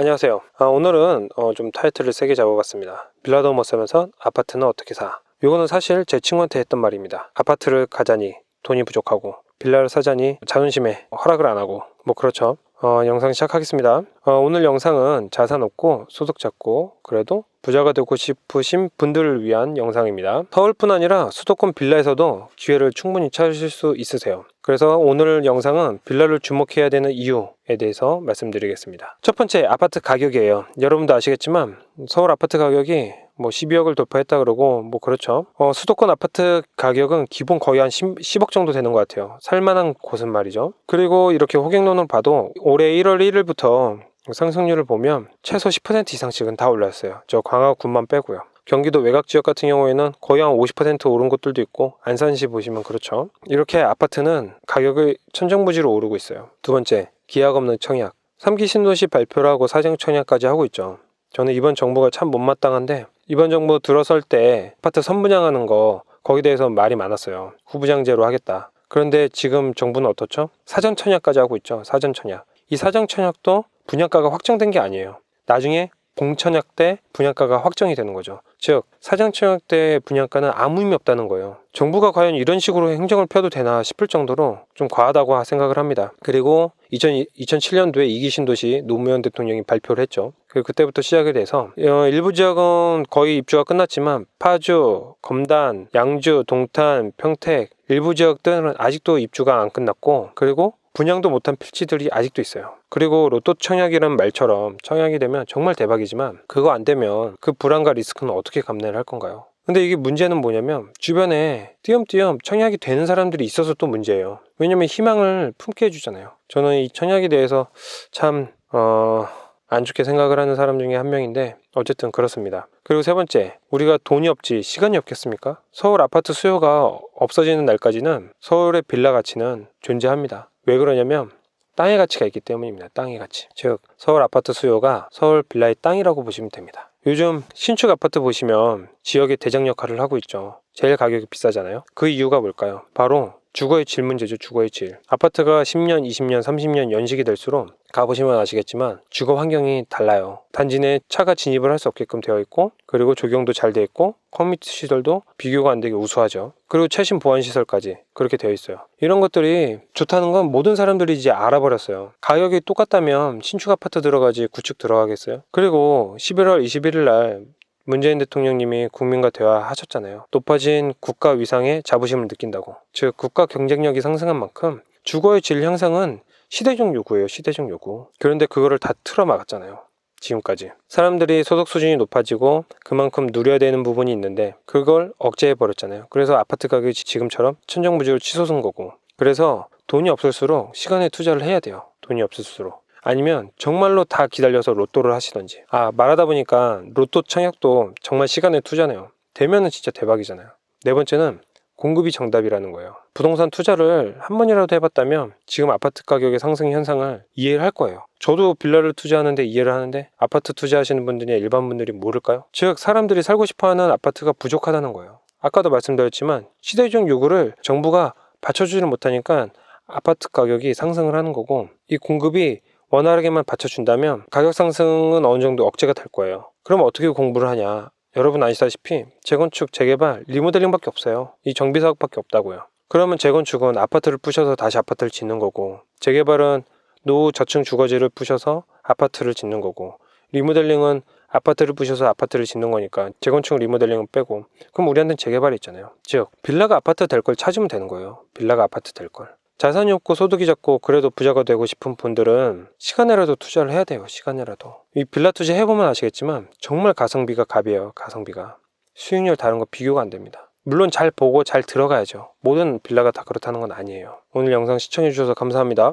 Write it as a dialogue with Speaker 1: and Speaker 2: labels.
Speaker 1: 안녕하세요. 아, 오늘은 어, 좀 타이틀을 세게 잡아봤습니다. 빌라도 못 사면서 아파트는 어떻게 사? 이거는 사실 제 친구한테 했던 말입니다. 아파트를 가자니 돈이 부족하고 빌라를 사자니 자존심에 허락을 안 하고 뭐 그렇죠. 어, 영상 시작하겠습니다. 어, 오늘 영상은 자산 없고 소득 작고 그래도 부자가 되고 싶으신 분들을 위한 영상입니다. 서울뿐 아니라 수도권 빌라에서도 기회를 충분히 찾으실 수 있으세요. 그래서 오늘 영상은 빌라를 주목해야 되는 이유에 대해서 말씀드리겠습니다. 첫 번째 아파트 가격이에요. 여러분도 아시겠지만 서울 아파트 가격이 뭐 12억을 돌파했다 그러고 뭐 그렇죠. 어, 수도권 아파트 가격은 기본 거의 한 10, 10억 정도 되는 것 같아요. 살만한 곳은 말이죠. 그리고 이렇게 호갱론을 봐도 올해 1월 1일부터 상승률을 보면 최소 10% 이상씩은 다 올랐어요. 저 광화 군만 빼고요. 경기도 외곽 지역 같은 경우에는 거의 한 50% 오른 곳들도 있고 안산시 보시면 그렇죠. 이렇게 아파트는 가격이 천정부지로 오르고 있어요. 두 번째, 기약 없는 청약. 3기 신도시 발표를 하고 사정 청약까지 하고 있죠. 저는 이번 정부가 참 못마땅한데 이번 정부 들어설 때 아파트 선분양하는 거 거기에 대해서 말이 많았어요. 후부장제로 하겠다. 그런데 지금 정부는 어떻죠? 사전 청약까지 하고 있죠. 사전 청약. 이 사전 청약도 분양가가 확정된 게 아니에요. 나중에 공청약 때 분양가가 확정이 되는 거죠. 즉 사전 청약 때 분양가는 아무 의미 없다는 거예요. 정부가 과연 이런 식으로 행정을 펴도 되나 싶을 정도로 좀 과하다고 생각을 합니다. 그리고 2000, 2007년도에 이기 신도시 노무현 대통령이 발표를 했죠. 그리고 그때부터 시작이 돼서 어, 일부 지역은 거의 입주가 끝났지만 파주, 검단, 양주, 동탄, 평택 일부 지역 들은 아직도 입주가 안 끝났고 그리고 분양도 못한 필지들이 아직도 있어요. 그리고 로또 청약이라는 말처럼 청약이 되면 정말 대박이지만 그거 안 되면 그 불안과 리스크는 어떻게 감내를 할 건가요? 근데 이게 문제는 뭐냐면 주변에 띄엄띄엄 청약이 되는 사람들이 있어서 또 문제예요. 왜냐면 희망을 품게 해주잖아요. 저는 이 청약에 대해서 참, 어, 안 좋게 생각을 하는 사람 중에 한 명인데 어쨌든 그렇습니다. 그리고 세 번째, 우리가 돈이 없지 시간이 없겠습니까? 서울 아파트 수요가 없어지는 날까지는 서울의 빌라 가치는 존재합니다. 왜 그러냐면 땅의 가치가 있기 때문입니다. 땅의 가치. 즉 서울 아파트 수요가 서울 빌라의 땅이라고 보시면 됩니다. 요즘 신축 아파트 보시면 지역의 대장 역할을 하고 있죠. 제일 가격이 비싸잖아요. 그 이유가 뭘까요? 바로 주거의 질 문제죠. 주거의 질. 아파트가 10년, 20년, 30년 연식이 될수록 가보시면 아시겠지만 주거 환경이 달라요. 단지 내 차가 진입을 할 수 없게끔 되어 있고 그리고 조경도 잘 되어 있고 커뮤니티 시설도 비교가 안 되게 우수하죠. 그리고 최신 보안 시설까지 그렇게 되어 있어요. 이런 것들이 좋다는 건 모든 사람들이 이제 알아버렸어요. 가격이 똑같다면 신축 아파트 들어가지 구축 들어가겠어요? 그리고 11월 21일 날 문재인 대통령님이 국민과 대화하셨잖아요. 높아진 국가 위상에 자부심을 느낀다고. 즉 국가 경쟁력이 상승한 만큼 주거의 질 향상은 시대적 요구예요. 시대적 요구. 그런데 그거를 다 틀어막았잖아요. 지금까지. 사람들이 소득 수준이 높아지고 그만큼 누려야 되는 부분이 있는데 그걸 억제해 버렸잖아요. 그래서 아파트 가격이 지금처럼 천정부지로 치솟은 거고. 그래서 돈이 없을수록 시간에 투자를 해야 돼요. 돈이 없을수록. 아니면 정말로 다 기다려서 로또를 하시던지. 아, 말하다 보니까 로또 청약도 정말 시간에 투자네요. 되면은 진짜 대박이잖아요. 네 번째는 공급이 정답이라는 거예요. 부동산 투자를 한 번이라도 해봤다면 지금 아파트 가격의 상승 현상을 이해를 할 거예요. 저도 빌라를 투자하는데 이해를 하는데 아파트 투자하시는 분들이나 일반 분들이 모를까요? 즉 사람들이 살고 싶어하는 아파트가 부족하다는 거예요. 아까도 말씀드렸지만 시대적 요구를 정부가 받쳐주지를 못하니까 아파트 가격이 상승을 하는 거고 이 공급이 원활하게만 받쳐준다면 가격 상승은 어느 정도 억제가 될 거예요. 그럼 어떻게 공부를 하냐? 여러분 아시다시피 재건축, 재개발, 리모델링밖에 없어요. 이 정비 사업밖에 없다고요. 그러면 재건축은 아파트를 부셔서 다시 아파트를 짓는 거고 재개발은 노후 저층 주거지를 부셔서 아파트를 짓는 거고 리모델링은 아파트를 부셔서 아파트를 짓는 거니까 재건축 리모델링은 빼고 그럼 우리한테는 재개발이 있잖아요. 즉 빌라가 아파트 될 걸 찾으면 되는 거예요. 빌라가 아파트 될 걸. 자산이 없고 소득이 작고 그래도 부자가 되고 싶은 분들은 시간이라도 투자를 해야 돼요. 시간이라도. 이 빌라 투자 해보면 아시겠지만 정말 가성비가 갑이에요. 가성비가. 수익률 다른 거 비교가 안 됩니다. 물론 잘 보고 잘 들어가야죠. 모든 빌라가 다 그렇다는 건 아니에요. 오늘 영상 시청해주셔서 감사합니다.